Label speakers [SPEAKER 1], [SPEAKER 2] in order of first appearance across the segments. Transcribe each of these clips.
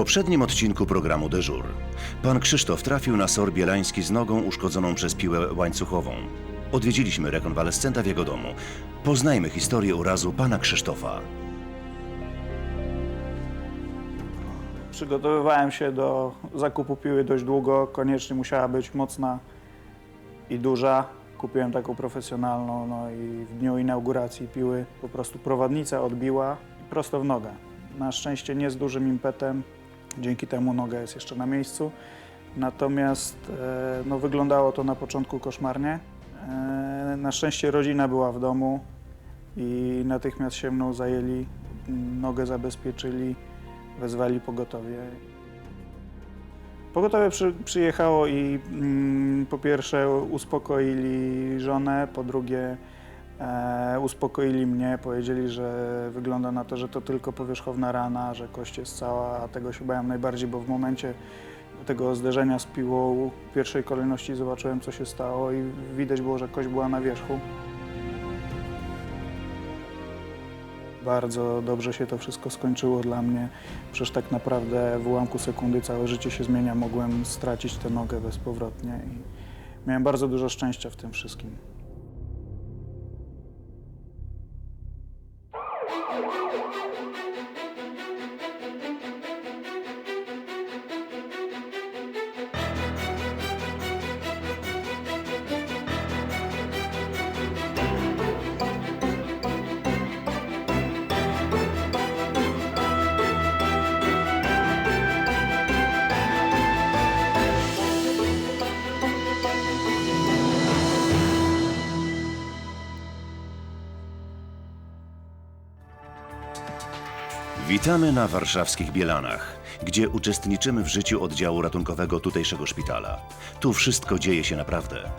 [SPEAKER 1] poprzednim odcinku programu Dyżur pan Krzysztof trafił na SOR Bielański z nogą uszkodzoną przez piłę łańcuchową. Odwiedziliśmy rekonwalescenta w jego domu. Poznajmy historię urazu pana Krzysztofa.
[SPEAKER 2] Przygotowywałem się do zakupu piły dość długo. Koniecznie musiała być mocna i duża. Kupiłem taką profesjonalną, no i w dniu inauguracji piły po prostu prowadnica odbiła prosto w nogę. Na szczęście nie z dużym impetem, dzięki temu noga jest jeszcze na miejscu. Natomiast e, no, wyglądało to na początku koszmarnie. E, na szczęście rodzina była w domu i natychmiast się mną zajęli, nogę zabezpieczyli, wezwali pogotowie. Pogotowie przy, przyjechało i mm, po pierwsze uspokoili żonę, po drugie e, uspokoili mnie, powiedzieli, że wygląda na to, że to tylko powierzchowna rana, że kość jest cała, a tego się bałem najbardziej, bo w momencie tego zderzenia z piłą w pierwszej kolejności zobaczyłem, co się stało i widać było, że kość była na wierzchu. Bardzo dobrze się to wszystko skończyło dla mnie. Przecież tak naprawdę w ułamku sekundy całe życie się zmienia. Mogłem stracić tę nogę bezpowrotnie i miałem bardzo dużo szczęścia w tym wszystkim.
[SPEAKER 1] Witamy na warszawskich Bielanach, gdzie uczestniczymy w życiu oddziału ratunkowego tutejszego szpitala. Tu wszystko dzieje się naprawdę.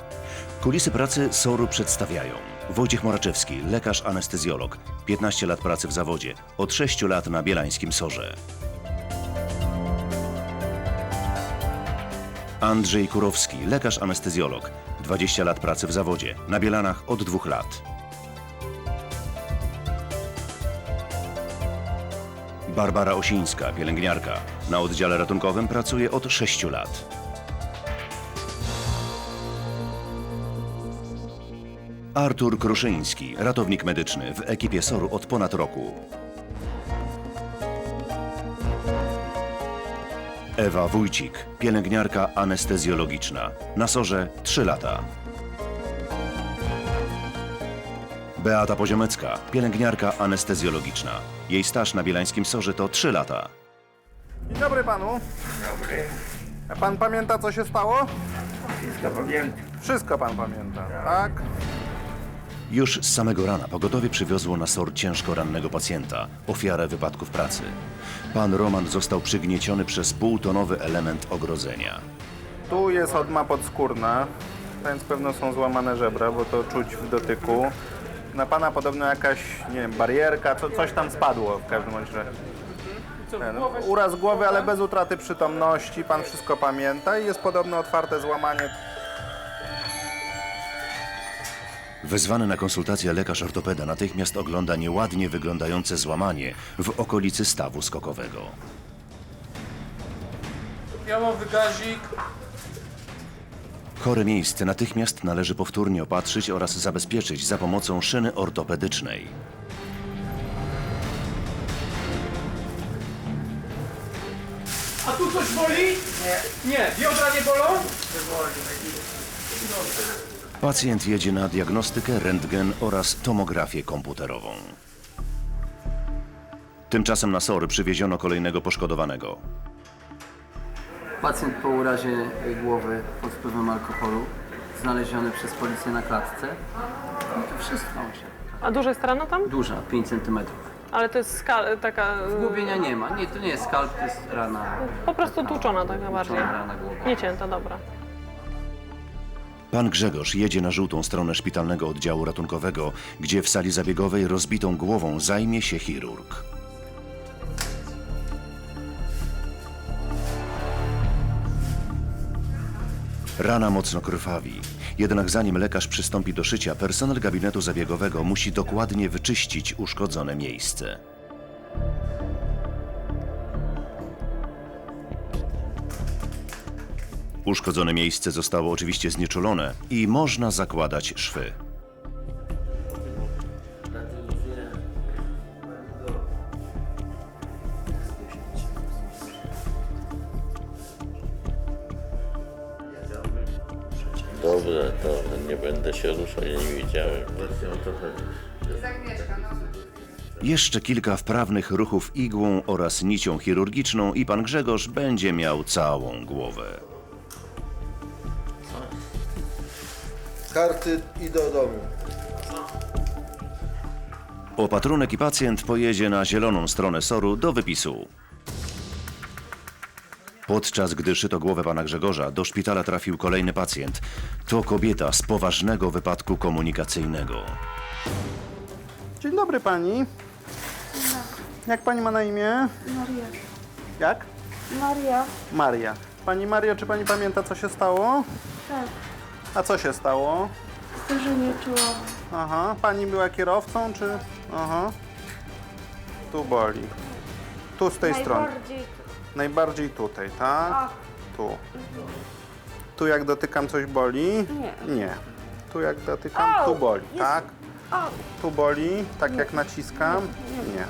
[SPEAKER 1] Kulisy pracy SOR-u przedstawiają Wojciech Moraczewski, lekarz anestezjolog, 15 lat pracy w zawodzie, od 6 lat na bielańskim SOR-ze. Andrzej Kurowski, lekarz anestezjolog, 20 lat pracy w zawodzie, na Bielanach od 2 lat. Barbara Osińska, pielęgniarka. Na oddziale ratunkowym pracuje od 6 lat. Artur Kruszyński, ratownik medyczny w ekipie SOR-u od ponad roku. Ewa Wójcik, pielęgniarka anestezjologiczna. Na SOR-ze 3 lata. Beata Poziomecka, pielęgniarka anestezjologiczna. Jej staż na bielańskim sorze to 3 lata.
[SPEAKER 3] Dzień dobry panu.
[SPEAKER 4] Dobry,
[SPEAKER 3] A pan pamięta, co się stało?
[SPEAKER 4] wszystko pamiętam.
[SPEAKER 3] Wszystko pan pamięta, tak?
[SPEAKER 1] Już z samego rana pogotowie przywiozło na SOR ciężko rannego pacjenta, ofiarę wypadków pracy. Pan Roman został przygnieciony przez półtonowy element ogrodzenia.
[SPEAKER 3] Tu jest odma podskórna, więc pewno są złamane żebra, bo to czuć w dotyku. Na pana podobno jakaś, nie wiem, barierka, co, coś tam spadło w każdym bądź razie. Ten, uraz głowy, ale bez utraty przytomności, pan wszystko pamięta i jest podobno otwarte złamanie.
[SPEAKER 1] Wezwany na konsultację lekarz ortopeda natychmiast ogląda nieładnie wyglądające złamanie w okolicy stawu skokowego.
[SPEAKER 5] Jałowy gazik,
[SPEAKER 1] Chore miejsce natychmiast należy powtórnie opatrzyć oraz zabezpieczyć za pomocą szyny ortopedycznej.
[SPEAKER 5] a tu coś boli? Nie. Nie, biodra nie bolą?
[SPEAKER 1] Pacjent jedzie na diagnostykę, rentgen oraz tomografię komputerową. Tymczasem na SOR przywieziono kolejnego poszkodowanego.
[SPEAKER 6] Pacjent po urazie głowy pod wpływem alkoholu, znaleziony przez policję na klatce. No to wszystko się.
[SPEAKER 7] A duża jest rana tam?
[SPEAKER 6] Duża, 5 cm.
[SPEAKER 7] Ale to jest skal, taka...
[SPEAKER 6] Zgubienia nie ma. Nie, to nie jest skalp, to jest rana.
[SPEAKER 7] Po prostu tłuczona tak najbardziej.
[SPEAKER 6] Tłuczona rana głowy.
[SPEAKER 7] Nie cięta, dobra.
[SPEAKER 1] Pan Grzegorz jedzie na żółtą stronę szpitalnego oddziału ratunkowego, gdzie w sali zabiegowej rozbitą głową zajmie się chirurg. Rana mocno krwawi. Jednak zanim lekarz przystąpi do szycia, personel gabinetu zabiegowego musi dokładnie wyczyścić uszkodzone miejsce. Uszkodzone miejsce zostało oczywiście znieczulone i można zakładać szwy.
[SPEAKER 8] Widziałem. Właśnie o to chodzi.
[SPEAKER 1] Jeszcze kilka wprawnych ruchów igłą oraz nicią chirurgiczną i pan Grzegorz będzie miał całą głowę.
[SPEAKER 9] Karty i do domu.
[SPEAKER 1] Opatrunek i pacjent pojedzie na zieloną stronę soru do wypisu. Podczas gdy szyto głowę pana Grzegorza, do szpitala trafił kolejny pacjent. To kobieta z poważnego wypadku komunikacyjnego.
[SPEAKER 3] Dzień dobry pani. Jak pani ma na imię?
[SPEAKER 10] Maria.
[SPEAKER 3] Jak?
[SPEAKER 10] Maria.
[SPEAKER 3] Maria. Pani Maria, czy pani pamięta, co się stało?
[SPEAKER 10] Tak.
[SPEAKER 3] A co się stało?
[SPEAKER 10] Zdarzenie czołowe.
[SPEAKER 3] Aha, pani była kierowcą, czy... Aha. Tu boli. Tu z tej strony.
[SPEAKER 10] Najbardziej
[SPEAKER 3] Najbardziej tutaj, tak?
[SPEAKER 10] A.
[SPEAKER 3] Tu. Tu jak dotykam coś boli?
[SPEAKER 10] Nie.
[SPEAKER 3] Nie. Tu jak dotykam,
[SPEAKER 10] Au!
[SPEAKER 3] tu boli,
[SPEAKER 10] Jest.
[SPEAKER 3] tak?
[SPEAKER 10] A,
[SPEAKER 3] Tu boli, tak jak naciskam? Nie.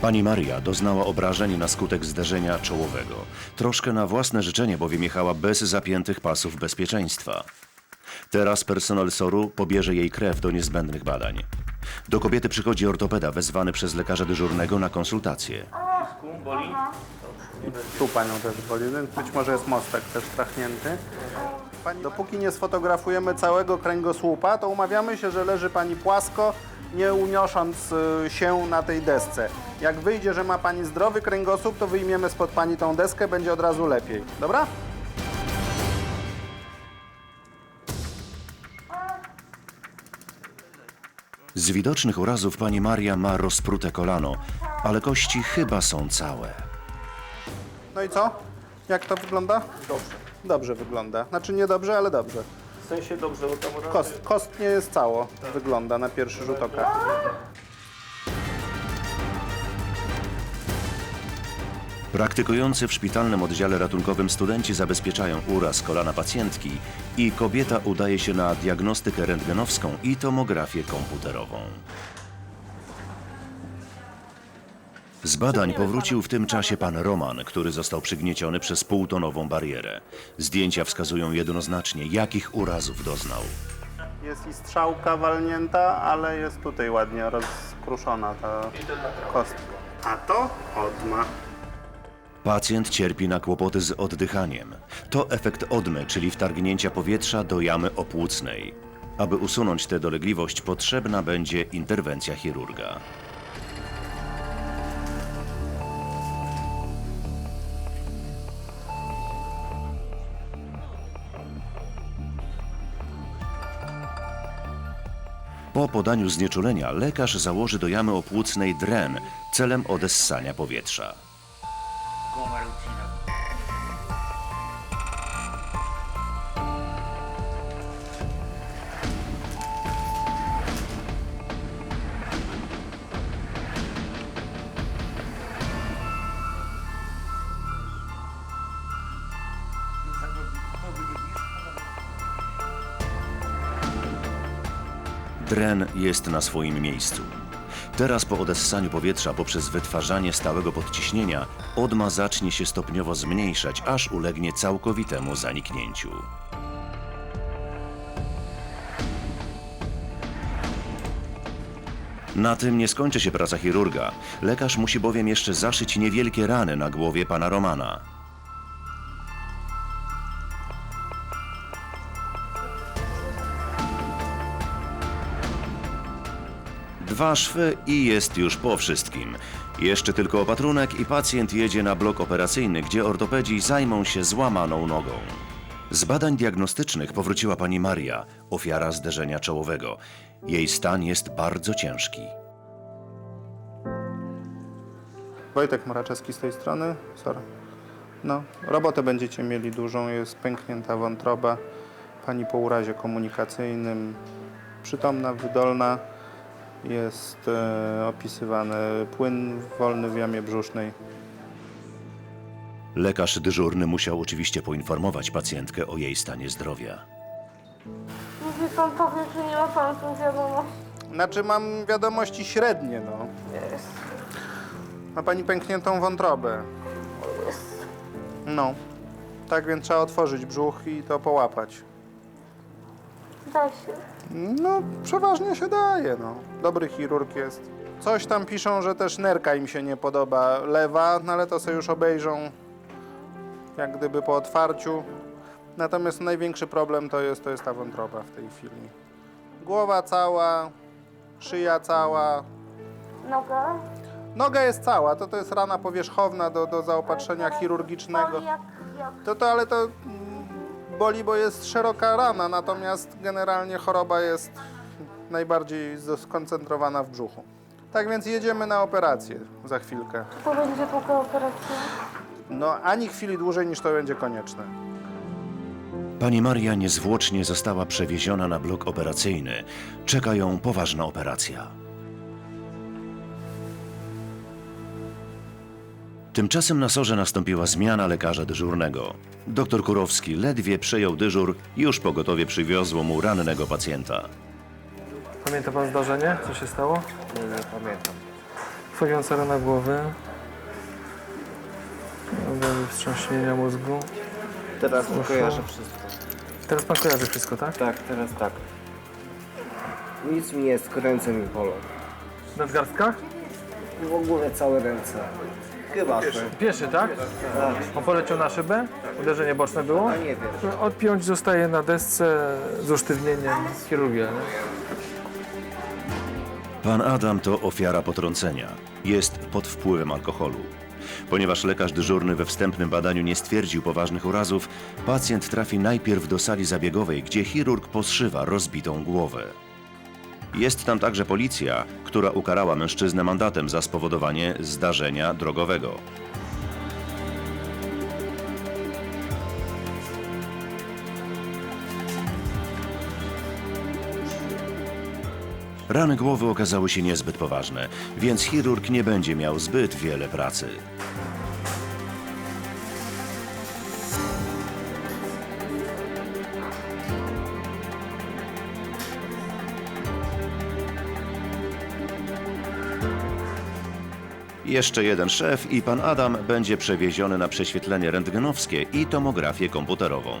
[SPEAKER 1] Pani Maria doznała obrażeń na skutek zderzenia czołowego. Troszkę na własne życzenie, bowiem jechała bez zapiętych pasów bezpieczeństwa. Teraz personel SOR-u pobierze jej krew do niezbędnych badań. Do kobiety przychodzi ortopeda wezwany przez lekarza dyżurnego na konsultację.
[SPEAKER 3] Tu panią też boli, więc być może jest mostek też trachnięty. Pani, dopóki nie sfotografujemy całego kręgosłupa, to umawiamy się, że leży pani płasko, nie uniosąc y, się na tej desce. Jak wyjdzie, że ma pani zdrowy kręgosłup, to wyjmiemy spod pani tą deskę, będzie od razu lepiej. Dobra?
[SPEAKER 1] Z widocznych urazów pani Maria ma rozprute kolano, ale kości chyba są całe.
[SPEAKER 3] No i co? Jak to wygląda? Dobrze. Dobrze wygląda. Znaczy nie dobrze, ale dobrze.
[SPEAKER 5] W sensie dobrze, bo tam
[SPEAKER 3] Kost, kost nie jest cało, wygląda na pierwszy rzut oka.
[SPEAKER 1] Praktykujący w szpitalnym oddziale ratunkowym studenci zabezpieczają uraz kolana pacjentki i kobieta udaje się na diagnostykę rentgenowską i tomografię komputerową. Z badań powrócił w tym czasie pan Roman, który został przygnieciony przez półtonową barierę. Zdjęcia wskazują jednoznacznie, jakich urazów doznał.
[SPEAKER 3] Jest i strzałka walnięta, ale jest tutaj ładnie rozkruszona ta kostka. A to odma.
[SPEAKER 1] Pacjent cierpi na kłopoty z oddychaniem. To efekt odmy, czyli wtargnięcia powietrza do jamy opłucnej. Aby usunąć tę dolegliwość, potrzebna będzie interwencja chirurga. Po podaniu znieczulenia lekarz założy do jamy opłucnej dren celem odessania powietrza. Dren jest na swoim miejscu. Teraz po odessaniu powietrza poprzez wytwarzanie stałego podciśnienia odma zacznie się stopniowo zmniejszać, aż ulegnie całkowitemu zaniknięciu. Na tym nie skończy się praca chirurga. Lekarz musi bowiem jeszcze zaszyć niewielkie rany na głowie pana Romana. Dwa szwy i jest już po wszystkim. Jeszcze tylko opatrunek i pacjent jedzie na blok operacyjny, gdzie ortopedzi zajmą się złamaną nogą. Z badań diagnostycznych powróciła pani Maria, ofiara zderzenia czołowego. Jej stan jest bardzo ciężki.
[SPEAKER 3] Wojtek Moraczewski z tej strony. Sorry. No, robotę będziecie mieli dużą, jest pęknięta wątroba, pani po urazie komunikacyjnym, przytomna, wydolna, jest e, opisywany płyn wolny w jamie brzusznej.
[SPEAKER 1] Lekarz dyżurny musiał oczywiście poinformować pacjentkę o jej stanie zdrowia.
[SPEAKER 10] Mówi pan powie, że nie ma pan tu wiadomości.
[SPEAKER 3] Znaczy mam wiadomości średnie, no.
[SPEAKER 10] Jest.
[SPEAKER 3] Ma pani pękniętą wątrobę. No. Tak więc trzeba otworzyć brzuch i to połapać.
[SPEAKER 10] Da się.
[SPEAKER 3] No, przeważnie się daje, no. Dobry chirurg jest. Coś tam piszą, że też nerka im się nie podoba, lewa, no ale to sobie już obejrzą jak gdyby po otwarciu. Natomiast największy problem to jest, to jest ta wątroba w tej chwili. Głowa cała, szyja cała,
[SPEAKER 10] Noga?
[SPEAKER 3] noga jest cała, to to jest rana powierzchowna do, do zaopatrzenia chirurgicznego.
[SPEAKER 10] Jak, jak
[SPEAKER 3] To, to ale to boli, bo jest szeroka rana, natomiast generalnie choroba jest najbardziej skoncentrowana w brzuchu. Tak więc jedziemy na operację za chwilkę.
[SPEAKER 10] to będzie długa operacja.
[SPEAKER 3] No ani chwili dłużej niż to będzie konieczne.
[SPEAKER 1] Pani Maria niezwłocznie została przewieziona na blok operacyjny. Czeka ją poważna operacja. Tymczasem na sorze nastąpiła zmiana lekarza dyżurnego. Doktor Kurowski ledwie przejął dyżur, już pogotowie przywiozło mu rannego pacjenta.
[SPEAKER 5] Pamięta pan zdarzenie? Co się stało?
[SPEAKER 6] Nie, nie pamiętam.
[SPEAKER 5] Krwawiąca rana głowy. Objawy wstrząśnienia mózgu.
[SPEAKER 6] Teraz
[SPEAKER 5] Proszę.
[SPEAKER 6] kojarzę wszystko.
[SPEAKER 5] Teraz pan kojarzy wszystko, tak?
[SPEAKER 6] Tak, teraz tak. Nic mi jest, ręce mi bolą.
[SPEAKER 5] W nadgarstkach?
[SPEAKER 6] W ogóle całe ręce. Chyba.
[SPEAKER 5] Pieszy, tak? On poleciał na szybę? Uderzenie boczne było?
[SPEAKER 6] A nie wiem.
[SPEAKER 5] Odpiąć zostaje na desce z usztywnieniem chirurgia. Nie?
[SPEAKER 1] Pan Adam to ofiara potrącenia. Jest pod wpływem alkoholu. Ponieważ lekarz dyżurny we wstępnym badaniu nie stwierdził poważnych urazów, pacjent trafi najpierw do sali zabiegowej, gdzie chirurg poszywa rozbitą głowę. Jest tam także policja, która ukarała mężczyznę mandatem za spowodowanie zdarzenia drogowego. Rany głowy okazały się niezbyt poważne, więc chirurg nie będzie miał zbyt wiele pracy. Jeszcze jeden szef i pan Adam będzie przewieziony na prześwietlenie rentgenowskie i tomografię komputerową.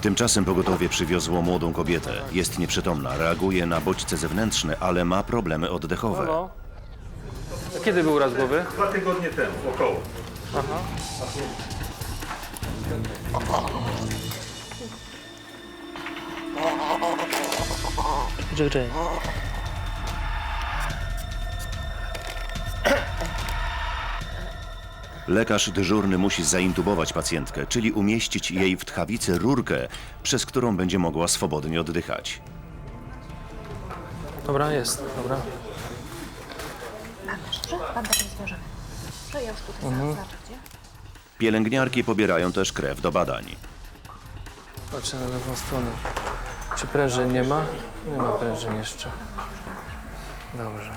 [SPEAKER 1] Tymczasem pogotowie przywiozło młodą kobietę. Jest nieprzytomna, reaguje na bodźce zewnętrzne, ale ma problemy oddechowe.
[SPEAKER 5] Kiedy był uraz głowy?
[SPEAKER 9] Dwa tygodnie temu, około.
[SPEAKER 5] Czekaj,
[SPEAKER 1] Lekarz dyżurny musi zaintubować pacjentkę, czyli umieścić jej w tchawicy rurkę, przez którą będzie mogła swobodnie oddychać.
[SPEAKER 5] Dobra, jest, dobra.
[SPEAKER 1] Pielęgniarki pobierają też krew do badań.
[SPEAKER 5] Patrzę na lewą stronę. Czy prężyn nie ma? Nie ma prężyn jeszcze. Dobrze.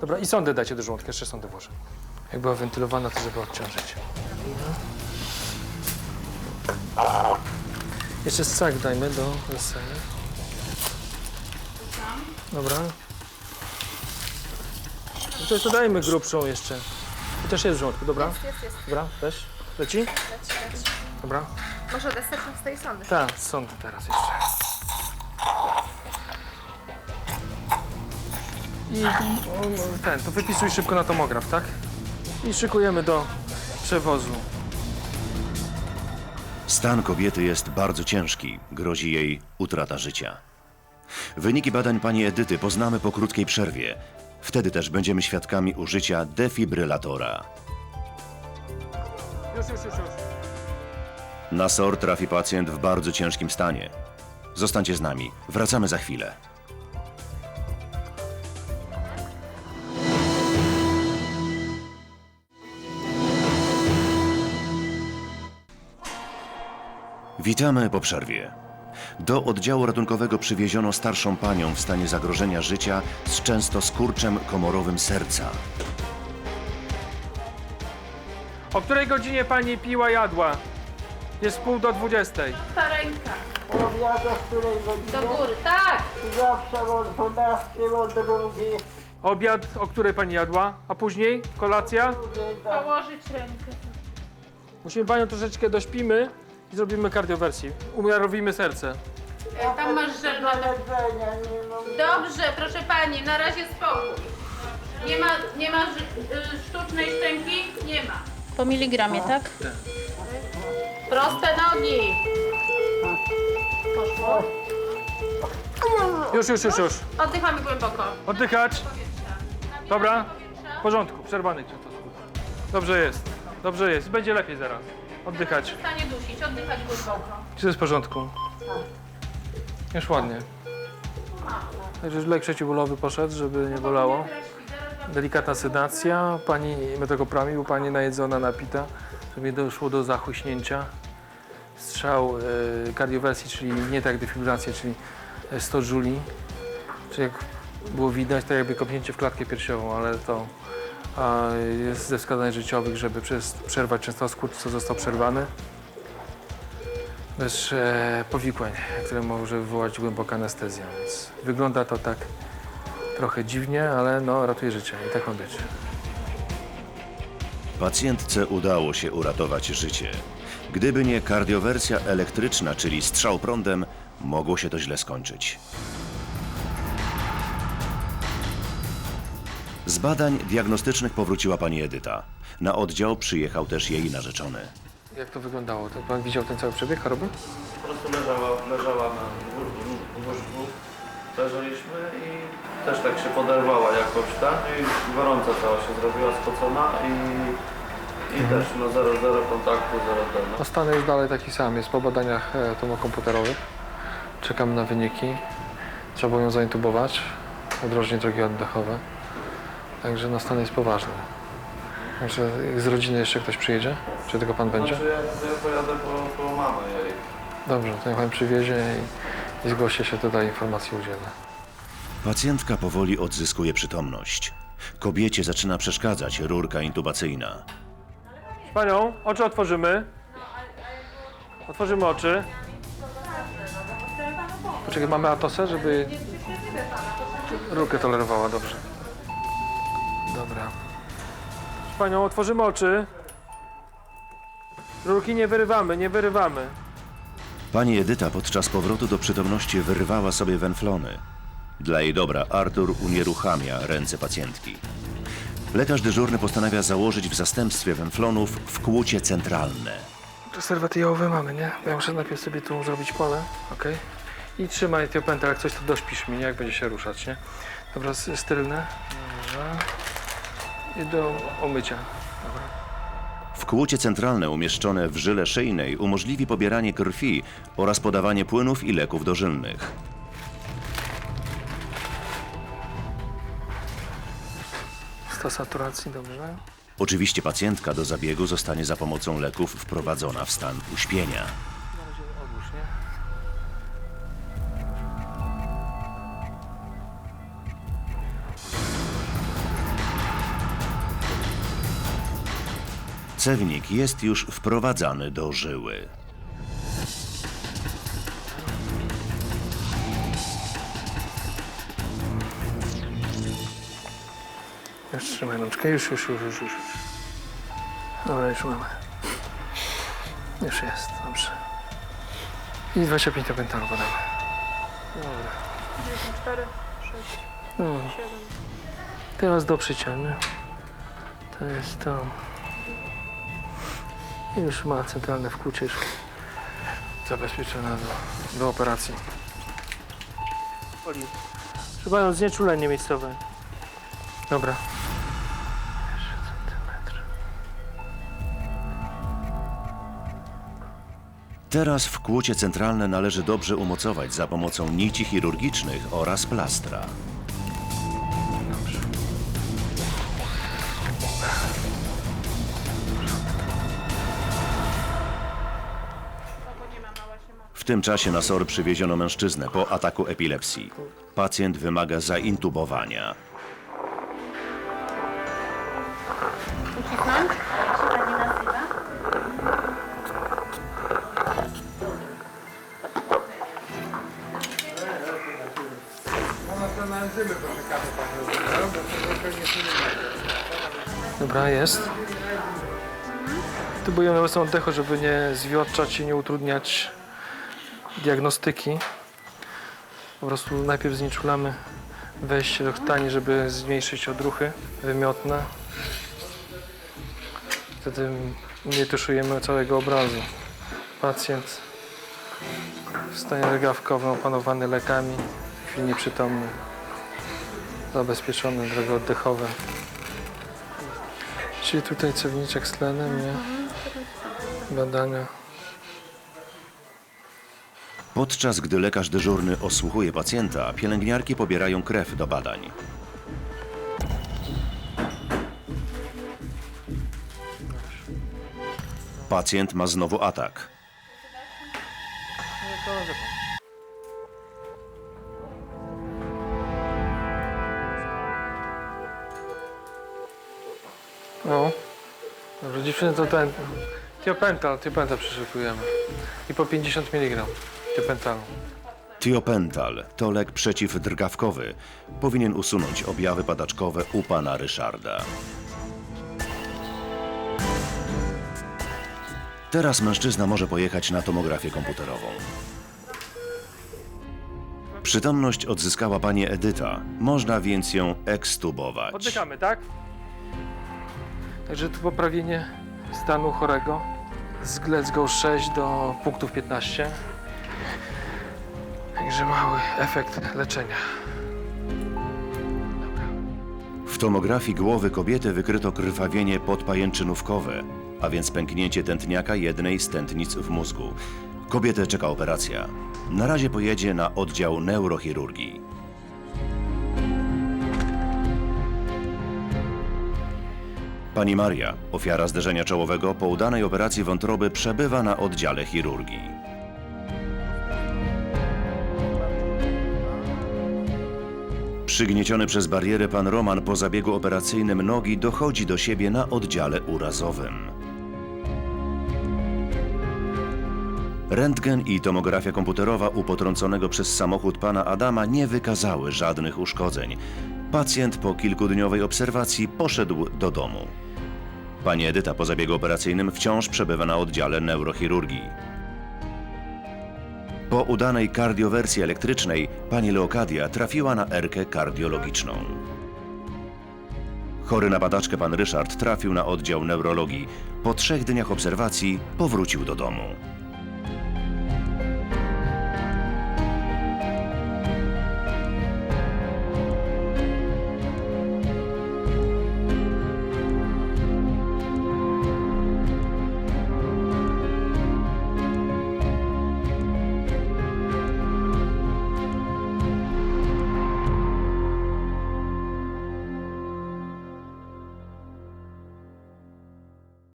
[SPEAKER 5] Dobra, i sondę dajcie do żołądka, jeszcze sondę włożę. Jak była wentylowana, to żeby odciążyć. Jeszcze ssak dajmy do wesela. Dobra. No to, to dajmy grubszą jeszcze. Chociaż jest w żołądku, dobra?
[SPEAKER 10] Jest, jest.
[SPEAKER 5] Dobra, weź. Leci? Dobra.
[SPEAKER 10] Może deser z tej sądy.
[SPEAKER 5] Tak, sądy teraz jeszcze. I o, ten, to wypisuj szybko na tomograf, tak? I szykujemy do przewozu.
[SPEAKER 1] Stan kobiety jest bardzo ciężki, grozi jej utrata życia. Wyniki badań pani Edyty poznamy po krótkiej przerwie. Wtedy też będziemy świadkami użycia defibrylatora.
[SPEAKER 5] Już, już, już, już.
[SPEAKER 1] Na SOR trafi pacjent w bardzo ciężkim stanie. Zostańcie z nami, wracamy za chwilę. Witamy po przerwie. Do oddziału ratunkowego przywieziono starszą panią w stanie zagrożenia życia z często skurczem komorowym serca.
[SPEAKER 5] O której godzinie pani piła, jadła? Jest pół do dwudziestej.
[SPEAKER 10] Ta ręka. Do góry, tak!
[SPEAKER 5] Obiad, o której pani jadła? A później? Kolacja?
[SPEAKER 10] Położyć rękę.
[SPEAKER 5] Musimy panią troszeczkę dośpimy i zrobimy kardiowersję. Umiarowimy serce.
[SPEAKER 10] E, Tam masz żel na to. Dobrze, proszę pani, na razie spokój. Nie ma, nie ma ż- y, sztucznej szczęki? Nie ma. Po miligramie, tak? Proste nogi. Poszło.
[SPEAKER 5] Już, już, już, już.
[SPEAKER 10] Oddychamy głęboko.
[SPEAKER 5] Oddychać. Dobra. W porządku, przerwany cię to Dobrze jest. Dobrze jest. Będzie lepiej zaraz. Oddychać.
[SPEAKER 10] Stanie dusić, oddychać głęboko.
[SPEAKER 5] Czy jest w porządku? Już ładnie. Także lek przeciwbólowy poszedł, żeby nie bolało. Delikatna sedacja. Pani metokopramił, pani najedzona, napita, żeby nie doszło do zachłyśnięcia. Strzał e, kardiowersji, czyli nie tak defibrylacja, czyli e, 100 juli. Czyli jak było widać, tak jakby kopnięcie w klatkę piersiową, ale to jest ze wskazań życiowych, żeby przerwać częstoskurcz, co został przerwany bez e, powikłań, które może wywołać głęboka anestezja. Więc wygląda to tak trochę dziwnie, ale no, ratuje życie i tak ma być.
[SPEAKER 1] Pacjentce udało się uratować życie. Gdyby nie kardiowersja elektryczna, czyli strzał prądem, mogło się to źle skończyć. Z badań diagnostycznych powróciła pani Edyta. Na oddział przyjechał też jej narzeczony.
[SPEAKER 5] Jak to wyglądało? To pan widział ten cały przebieg choroby?
[SPEAKER 9] Po prostu leżała, leżała na łóż- łóżku, leżeliśmy i też tak się poderwała jakoś, tak? I gorąca cała się zrobiła, spocona i, i też no zero, zero kontaktu, zero ten.
[SPEAKER 5] No, stan jest dalej taki sam, jest po badaniach e, tomokomputerowych. Czekam na wyniki. Trzeba było ją zaintubować, odrożnie drogi oddechowe. Także no, stan jest poważny. Także z rodziny jeszcze ktoś przyjedzie? Czy tylko pan będzie?
[SPEAKER 9] Znaczy ja, ja pojadę po, po mamę jej.
[SPEAKER 5] Dobrze, to niech pan przywiezie i, i zgłosi się tutaj, informacji udzielę.
[SPEAKER 1] Pacjentka powoli odzyskuje przytomność. Kobiecie zaczyna przeszkadzać rurka intubacyjna.
[SPEAKER 5] Panią, oczy otworzymy. Otworzymy oczy. Poczekaj, mamy atosę, żeby rurkę tolerowała dobrze. Dobra. Panią, otworzymy oczy. Rurki nie wyrywamy, nie wyrywamy.
[SPEAKER 1] Pani Edyta podczas powrotu do przytomności wyrwała sobie wenflony. Dla jej dobra Artur unieruchamia ręce pacjentki. Lekarz dyżurny postanawia założyć w zastępstwie wenflonów wkłucie centralne.
[SPEAKER 5] Preserwaty jałowe mamy, nie? Ja muszę najpierw sobie tu zrobić pole, ok? I trzymaj tę pętlę, jak coś to dośpisz mi, nie? Jak będzie się ruszać, nie? Dobra, s- sterylne. Dobra. I do omycia. Dobra.
[SPEAKER 1] Wkłucie centralne umieszczone w żyle szyjnej umożliwi pobieranie krwi oraz podawanie płynów i leków dożylnych.
[SPEAKER 5] Sto saturacji, dobrze?
[SPEAKER 1] Oczywiście pacjentka do zabiegu zostanie za pomocą leków wprowadzona w stan uśpienia. Cewnik jest już wprowadzany do żyły.
[SPEAKER 5] Już trzymaj rączkę, już, już, już, już, już. Dobra, już mamy. Już jest, dobrze. I 25 pentalu podamy. Dobra.
[SPEAKER 7] 4, 6,
[SPEAKER 5] No.
[SPEAKER 7] 7.
[SPEAKER 5] Teraz do przyciągu. To jest to. I już ma centralne wkłucie już zabezpieczone do, do operacji. Trzeba ją znieczulenie miejscowe. Dobra. Jeszcze centymetr.
[SPEAKER 1] Teraz wkłucie centralne należy dobrze umocować za pomocą nici chirurgicznych oraz plastra. Tym czasie na SOR przywieziono mężczyznę po ataku epilepsji. Pacjent wymaga zaintubowania.
[SPEAKER 10] Ucisnąć? Jak się pani nazywa?
[SPEAKER 5] Dobra, jest. Łysą oddechu, żeby nie zwiotczać i nie utrudniać diagnostyki. Po prostu najpierw znieczulamy wejście do krtani, żeby zmniejszyć odruchy wymiotne. Wtedy nie tuszujemy całego obrazu. Pacjent w stanie regawkowym, opanowany lekami, w chwili nieprzytomny, zabezpieczony drogi oddechowe. Czyli tutaj cewniczek z tlenem, nie? Badania.
[SPEAKER 1] Podczas gdy lekarz dyżurny osłuchuje pacjenta, pielęgniarki pobierają krew do badań. Pacjent ma znowu atak.
[SPEAKER 5] No. Dobrze, dziewczyny to ten... Tiopental, tiopental przeszykujemy. I po 50 mg tiopentalu.
[SPEAKER 1] Tiopental to lek przeciwdrgawkowy. Powinien usunąć objawy padaczkowe u pana Ryszarda. Teraz mężczyzna może pojechać na tomografię komputerową. Przytomność odzyskała pani Edyta. Można więc ją ekstubować.
[SPEAKER 5] Oddychamy, tak? Także tu poprawienie stanu chorego z Glasgow 6 do punktów 15. Także mały efekt leczenia.
[SPEAKER 1] W tomografii głowy kobiety wykryto krwawienie podpajęczynówkowe, a więc pęknięcie tętniaka jednej z tętnic w mózgu. Kobietę czeka operacja. Na razie pojedzie na oddział neurochirurgii. Pani Maria, ofiara zderzenia czołowego, po udanej operacji wątroby przebywa na oddziale chirurgii. Przygnieciony przez barierę pan Roman po zabiegu operacyjnym nogi dochodzi do siebie na oddziale urazowym. Rentgen i tomografia komputerowa u potrąconego przez samochód pana Adama nie wykazały żadnych uszkodzeń. Pacjent po kilkudniowej obserwacji poszedł do domu. Pani Edyta po zabiegu operacyjnym wciąż przebywa na oddziale neurochirurgii. Po udanej kardiowersji elektrycznej pani Leokadia trafiła na erkę kardiologiczną. Chory na badaczkę pan Ryszard trafił na oddział neurologii. Po trzech dniach obserwacji powrócił do domu.